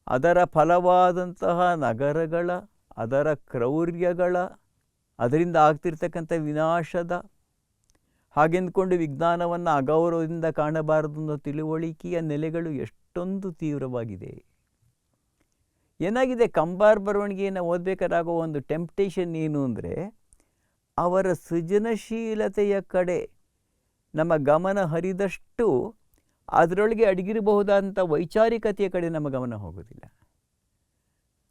ಅದರ ಫಲವಾದಂತಹ ನಗರಗಳ, ಅದರ ಕ್ರೌರ್ಯಗಳ, ಅದರಿಂದ ಆಗ್ತಿರ್ತಕ್ಕಂಥ ವಿನಾಶದ ಹಾಗೆಂದ್ಕೊಂಡು ವಿಜ್ಞಾನವನ್ನು ಅಗೌರವದಿಂದ ಕಾಣಬಾರದು ಅನ್ನೋ ತಿಳುವಳಿಕೆಯ ನೆಲೆಗಳು ಎಷ್ಟೊಂದು ತೀವ್ರವಾಗಿದೆ. ಏನಾಗಿದೆ? ಕಂಬಾರ್ ಬರವಣಿಗೆಯನ್ನು ಓದಬೇಕಾರಾಗೋ ಒಂದು ಟೆಂಪ್ಟೇಷನ್ ಏನು ಅಂದರೆ, ಅವರ ಸೃಜನಶೀಲತೆಯ ಕಡೆ ನಮ್ಮ ಗಮನ ಹರಿದಷ್ಟು ಅದರೊಳಗೆ ಅಡಗಿರಬಹುದಾದಂಥ ವೈಚಾರಿಕತೆಯ ಕಡೆ ನಮ್ಮ ಗಮನ ಹೋಗೋದಿಲ್ಲ.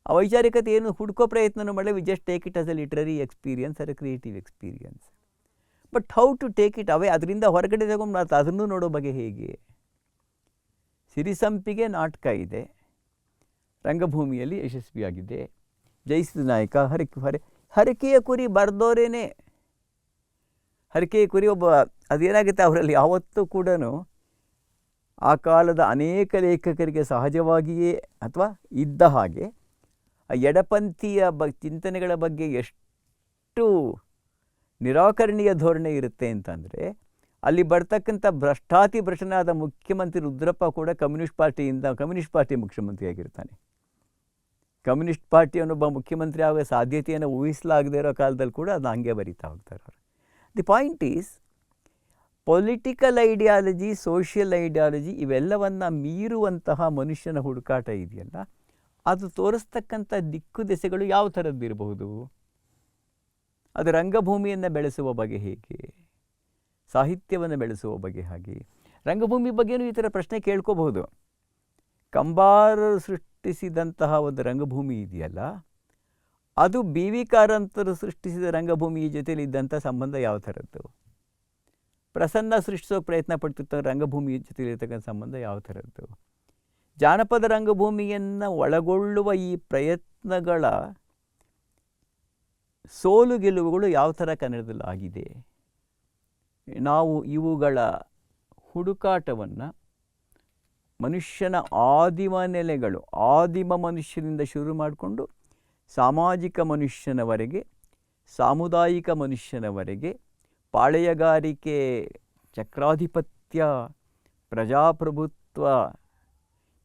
ಆ ವೈಚಾರಿಕತೆ ಏನು ಹುಡ್ಕೋ ಪ್ರಯತ್ನನೂ ಮಾಡಲಿ we just take it as a literary experience or creative experience but how to take it away ಅದರಿಂದ ಹೊರಗಡೆ ತಗೊಂಡು ಮತ್ತು ಅದನ್ನು ನೋಡೋ ಬಗೆ ಹೇಗೆ? ಸಿರಿಸಂಪಿಗೆ ನಾಟಕ ಇದೆ. ರಂಗಭೂಮಿಯಲ್ಲಿ ಯಶಸ್ವಿಯಾಗಿದೆ. ಜಯಿಸಿದ ನಾಯಕ ಹರಕೆ, ಹರೆ, ಹರಕೆಯ ಕುರಿ ಬರ್ದೋರೇನೆ. ಹರಕೆಯ ಕುರಿ ಒಬ್ಬ, ಅದೇನಾಗುತ್ತೆ ಅವರಲ್ಲಿ? ಯಾವತ್ತೂ ಕೂಡ ಆ ಕಾಲದ ಅನೇಕ ಲೇಖಕರಿಗೆ ಸಹಜವಾಗಿಯೇ ಅಥವಾ ಇದ್ದ ಹಾಗೆ ಆ ಎಡಪಂಥೀಯ ಬ, ಚಿಂತನೆಗಳ ಬಗ್ಗೆ ಎಷ್ಟು ನಿರಾಕರಣೀಯ ಧೋರಣೆ ಇರುತ್ತೆ ಅಂತಂದರೆ, ಅಲ್ಲಿ ಬರ್ತಕ್ಕಂಥ ಭ್ರಷ್ಟಾತಿ ಭ್ರಷ್ಟನಾದ ಮುಖ್ಯಮಂತ್ರಿ ರುದ್ರಪ್ಪ ಕೂಡ ಕಮ್ಯುನಿಸ್ಟ್ ಪಾರ್ಟಿಯಿಂದ, ಕಮ್ಯುನಿಸ್ಟ್ ಪಾರ್ಟಿ ಮುಖ್ಯಮಂತ್ರಿಯಾಗಿರ್ತಾನೆ. ಕಮ್ಯುನಿಸ್ಟ್ ಪಾರ್ಟಿಯವನೊಬ್ಬ ಮುಖ್ಯಮಂತ್ರಿ ಆಗುವ ಸಾಧ್ಯತೆಯನ್ನು ಊಹಿಸಲಾಗದೇ ಇರೋ ಕಾಲದಲ್ಲಿ ಕೂಡ ಅದು ಹಂಗೆ ಬರೀತಾ ಹೋಗ್ತಾರೆ ಅವರು the point is political ideology social ideology ಇವೆಲ್ಲವನ್ನು ಮೀರುವಂತಹ ಮನುಷ್ಯನ ಹುಡುಕಾಟ ಇದೆಯಲ್ಲ? ಅದು ತೋರಿಸ್ತಕ್ಕಂಥ ದಿಕ್ಕು ದೆಸೆಗಳು ಯಾವ ಥರದ್ದು ಇರಬಹುದು? ಅದು ರಂಗಭೂಮಿಯನ್ನು ಬೆಳೆಸುವ ಬಗೆ ಹೇಗೆ? ಸಾಹಿತ್ಯವನ್ನು ಬೆಳೆಸುವ ಬಗೆ ಹಾಗೆ? ರಂಗಭೂಮಿ ಬಗ್ಗೆನೂ ಈ ಥರ ಪ್ರಶ್ನೆ ಕೇಳ್ಕೋಬಹುದು. ಕಂಬಾರರು ಸೃಷ್ಟಿಸಿದಂತಹ ಒಂದು ರಂಗಭೂಮಿ ಇದೆಯಲ್ಲ? ಅದು ಬಿ ವಿ ಕಾರಂತರು ಸೃಷ್ಟಿಸಿದ ರಂಗಭೂಮಿಯ ಜೊತೆಯಲ್ಲಿ ಇದ್ದಂಥ ಸಂಬಂಧ ಯಾವ ಥರದ್ದು? ಪ್ರಸನ್ನ ಸೃಷ್ಟಿಸೋ ಪ್ರಯತ್ನ ಪಡ್ತಿರ್ತ ರಂಗಭೂಮಿಯ ಜೊತೆಯಲ್ಲಿ ಇರತಕ್ಕಂಥ ಸಂಬಂಧ ಯಾವ ಥರದ್ದು? ಜಾನಪದ ರಂಗಭೂಮಿಯನ್ನು ಒಳಗೊಳ್ಳುವ ಈ ಪ್ರಯತ್ನಗಳ ಸೋಲು ಗೆಲುವುಗಳು ಯಾವ ಥರ ಕನ್ನಡದಲ್ಲಿ ಆಗಿದೆ? ನಾವು ಇವುಗಳ ಹುಡುಕಾಟವನ್ನು ಮನುಷ್ಯನ ಆದಿಮ ನೆಲೆಗಳು, ಆದಿಮ ಮನುಷ್ಯನಿಂದ ಶುರು ಮಾಡಿಕೊಂಡು ಸಾಮಾಜಿಕ ಮನುಷ್ಯನವರೆಗೆ, ಸಾಮುದಾಯಿಕ ಮನುಷ್ಯನವರೆಗೆ, ಪಾಳೆಯಗಾರಿಕೆ ಚಕ್ರಾಧಿಪತ್ಯ, ಪ್ರಜಾಪ್ರಭುತ್ವ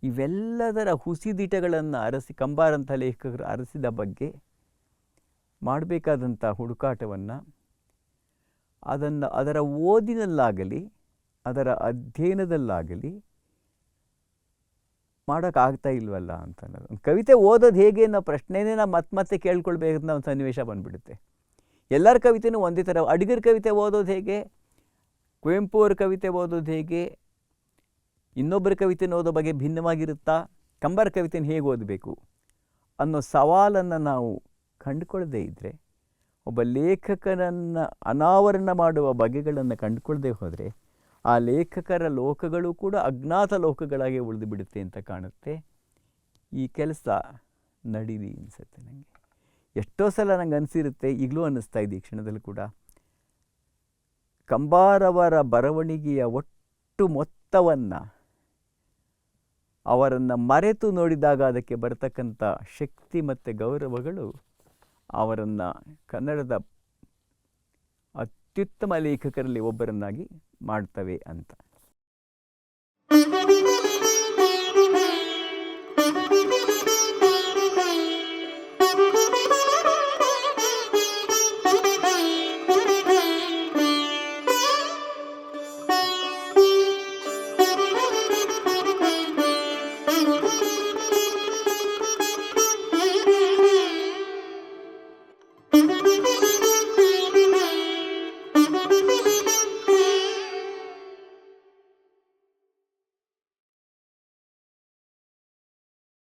ಇವೆಲ್ಲದರ ಹುಸಿದಿಟಗಳನ್ನು ಅರಸಿ, ಕಂಬಾರಂಥ ಲೇಖಕರು ಅರಸಿದ ಬಗ್ಗೆ ಮಾಡಬೇಕಾದಂಥ ಹುಡುಕಾಟವನ್ನು ಅದನ್ನು ಅದರ ಓದಿನಲ್ಲಾಗಲಿ, ಅದರ ಅಧ್ಯಯನದಲ್ಲಾಗಲಿ ಮಾಡೋಕ್ಕಾಗ್ತಾ ಇಲ್ವಲ್ಲ ಅಂತ ಅನ್ನೋದು. ಒಂದು ಕವಿತೆ ಓದೋದು ಹೇಗೆ ಅನ್ನೋ ಪ್ರಶ್ನೆನೇ ನಾವು ಮತ್ತೆ ಮತ್ತೆ ಕೇಳ್ಕೊಳ್ಬೇಕಂತ ಒಂದು ಸನ್ನಿವೇಶ ಬಂದುಬಿಡುತ್ತೆ. ಎಲ್ಲರ ಕವಿತೆನೂ ಒಂದೇ ಥರ, ಅಡಿಗರ ಕವಿತೆ ಓದೋದು ಹೇಗೆ ಕುವೆಂಪು ಅವ್ರ ಕವಿತೆ ಓದೋದು ಹೇಗೆ, ಇನ್ನೊಬ್ಬರ ಕವಿತೆನ ಓದೋ ಬಗ್ಗೆ ಭಿನ್ನವಾಗಿರುತ್ತಾ, ಕಂಬರ ಕವಿತೆನ ಹೇಗೆ ಓದಬೇಕು ಅನ್ನೋ ಸವಾಲನ್ನು ನಾವು ಕಂಡುಕೊಳ್ಳದೇ ಇದ್ದರೆ ಒಬ್ಬ ಲೇಖಕನನ್ನು ಅನಾವರಣ ಮಾಡುವ ಬಗೆಗಳನ್ನು ಕಂಡುಕೊಳ್ಳದೆ ಹೋದರೆ ಆ ಲೇಖಕರ ಲೋಕಗಳು ಕೂಡ ಅಜ್ಞಾತ ಲೋಕಗಳಾಗಿ ಉಳಿದು ಬಿಡುತ್ತೆ ಅಂತ ಕಾಣುತ್ತೆ. ಈ ಕೆಲಸ ನಡೀಲಿ ಅನಿಸುತ್ತೆ ನನಗೆ ಎಷ್ಟೋ ಸಲ ನಂಗೆ ಅನಿಸಿರುತ್ತೆ, ಈಗಲೂ ಅನ್ನಿಸ್ತಾ ಇದೆ ಈ ಕ್ಷಣದಲ್ಲಿ ಕೂಡ. ಕಂಬಾರವರ ಬರವಣಿಗೆಯ ಒಟ್ಟು ಮೊತ್ತವನ್ನು ಅವರನ್ನು ಮರೆತು ನೋಡಿದಾಗ ಅದಕ್ಕೆ ಬರತಕ್ಕಂಥ ಶಕ್ತಿ ಮತ್ತು ಗೌರವಗಳು ಅವರನ್ನು ಕನ್ನಡದ ಅತ್ಯುತ್ತಮ ಲೇಖಕರಲ್ಲಿ ಒಬ್ಬರನ್ನಾಗಿ ಮಾಡ್ತವೆ ಅಂತ.